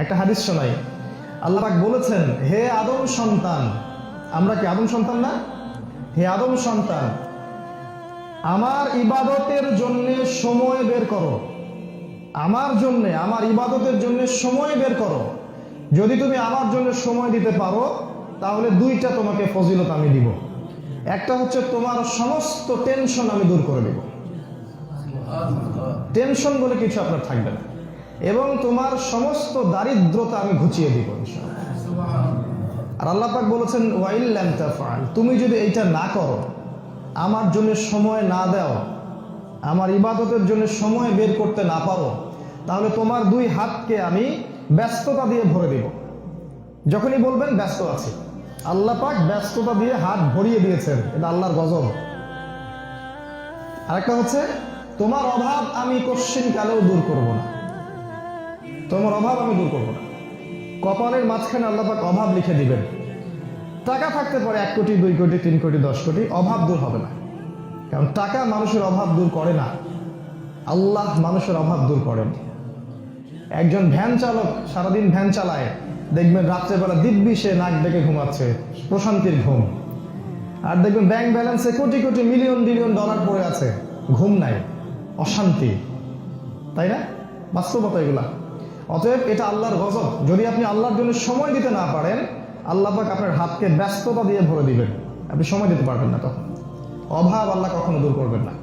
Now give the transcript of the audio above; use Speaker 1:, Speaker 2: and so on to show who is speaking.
Speaker 1: একটা হাদিস শোনাই। আল্লাহ পাক বলেছেন হে আদম সন্তান আমরা কি আদম সন্তান না? হে আদম সন্তান আমার ইবাদতের জন্য সময় বের করো। আমার জন্য আমার ইবাদতের জন্য সময় বের করো। যদি তুমি আমার জন্য সময় দিতে পারো তাহলে দুইটা তোমাকে ফজিলত আমি দিব। একটা হচ্ছে তোমার সমস্ত টেনশন আমি দূর করে দেব। টেনশন বলে কিছু আপনার থাকবে না। এবং তোমার সমস্ত দারিদ্রতা আমি ঘুচিয়ে দিব। আর আল্লাহ পাক বলেছেন ওয়াইল তাফআল। তুমি যদি এইটা না করো, আমার জন্য সময় না দাও, আমার ইবাদতের জন্য সময় বের করতে না পারো, তাহলে তোমার দুই হাতকে আমি ব্যস্ততা দিয়ে ভরে দেব। যখনই বলবেন, ব্যস্ত আছি। আল্লাহ পাক ব্যস্ততা দিয়ে হাত ভরিয়ে দিয়েছেন। এটা আল্লাহর গজব। আরেকটা হচ্ছে, তোমার অভাব আমি কোশ্চিন কালেও দূর করব না। তোমার অভাব আমি দূর করব না। কপালের মাঝখানে আল্লাহ পাক অভাব লিখে দিবেন। টাকা থাকতে পারে এক কোটি, দুই কোটি, তিন কোটি, দশ কোটি, অভাব দূর হবে না। কারণ টাকা মানুষের অভাব দূর করে না। আল্লাহ মানুষের অভাব দূর করেন। একজন ভ্যান চালক সারাদিন ভ্যান চালায়। দেখবেন রাত্রেবেলা দিব্যি সে নাক ডেকে ঘুমাচ্ছে। প্রশান্তির ঘুম। আর দেখবেন ব্যাংক ব্যালেন্সে crore crore, million, billion dollar পড়ে আছে। ঘুম নাই। অশান্তি। তাই না? বাস্তবতা এগুলা। অতএব এটা আল্লাহর গজব। যদি আপনি আল্লাহর জন্য সময় দিতে না পারেন, আল্লাহ পাক আপনার হাতকে ব্যস্ততা দিয়ে ভরে দিবেন। আপনি সময় দিতে পারবেন না তখন। অভাব আল্লাহ কখনো দূর করবেন না।